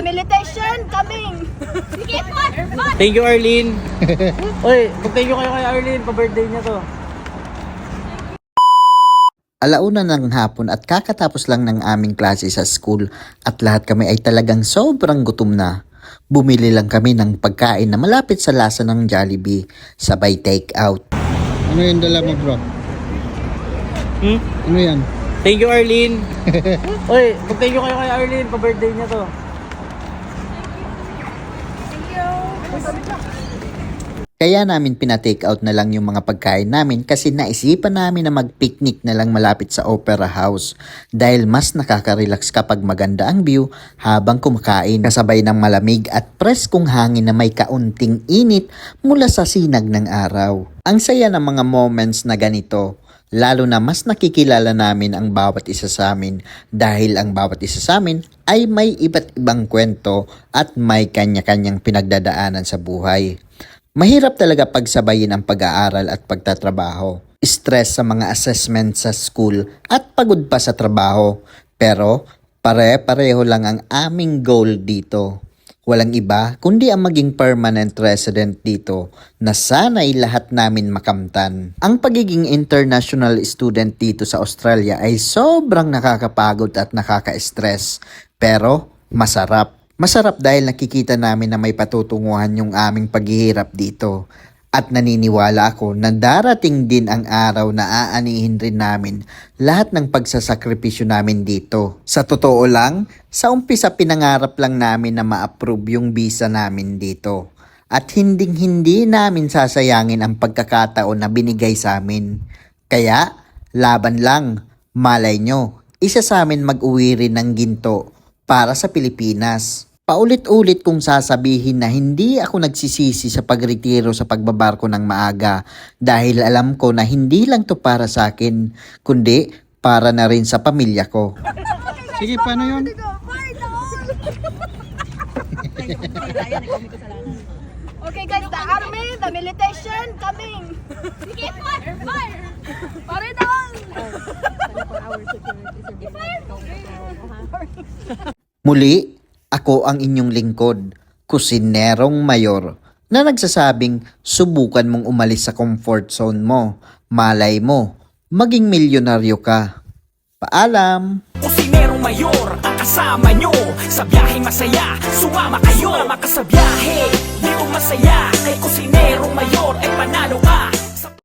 Rehabilitation coming. Thank you, Arlene. Oy, mag-thank you kayo kay Arlene. Pa-birthday niya to. Alauna ng hapon at kakatapos lang ng aming klase sa school at lahat kami ay talagang sobrang gutom na. Bumili lang kami ng pagkain na malapit sa lasa ng Jollibee, sabay take out. Ano yung dala mo bro? Hmm? Ano yan? Thank you, Arlene. Oy, mag-thank you kayo kay Arlene. Pa-birthday niya to. Kaya namin pina-take out na lang yung mga pagkain namin kasi naisipan namin na mag-picnic na lang malapit sa Opera House dahil mas nakaka-relax kapag maganda ang view habang kumakain kasabay ng malamig at preskong hangin na may kaunting init mula sa sinag ng araw. Ang saya ng mga moments na ganito lalo na mas nakikilala namin ang bawat isa sa amin dahil ang bawat isa sa amin ay may iba't ibang kwento at may kanya-kanyang pinagdadaanan sa buhay. Mahirap talaga pagsabayin ang pag-aaral at pagtatrabaho. Stress sa mga assessment sa school at pagod pa sa trabaho. Pero pare-pareho lang ang aming goal dito. Walang iba kundi ang maging permanent resident dito na sana'y lahat namin makamtan. Ang pagiging international student dito sa Australia ay sobrang nakakapagod at nakaka-stress pero masarap. Masarap dahil nakikita namin na may patutunguhan yung aming paghihirap dito. At naniniwala ako na darating din ang araw na aanihin rin namin lahat ng pagsasakripisyo namin dito. Sa totoo lang, sa umpisa pinangarap lang namin na ma-approve yung visa namin dito. At hinding hindi namin sasayangin ang pagkakataon na binigay sa amin. Kaya, laban lang, malay nyo, isa sa amin mag-uwi rin ng ginto para sa Pilipinas. Paulit-ulit kong sasabihin na hindi ako nagsisisi sa pagretiro sa pagbabarko ng maaga dahil alam ko na hindi lang to para sa akin, kundi para na rin sa pamilya ko. Sige, paano yun? Okay guys, the army, the militation coming. Sige, fire, fire. Pare down. Muli, ako ang inyong lingkod, kusinerong mayor, na nagsasabing subukan mong umalis sa comfort zone mo. Malay mo, maging milyonaryo ka. Paalam! Kusinerong mayor ang kasama nyo Sa biyahe masaya, sumama kayo Sumama ka sa biyahe, di masaya Kay kusinerong mayor ay panalo ka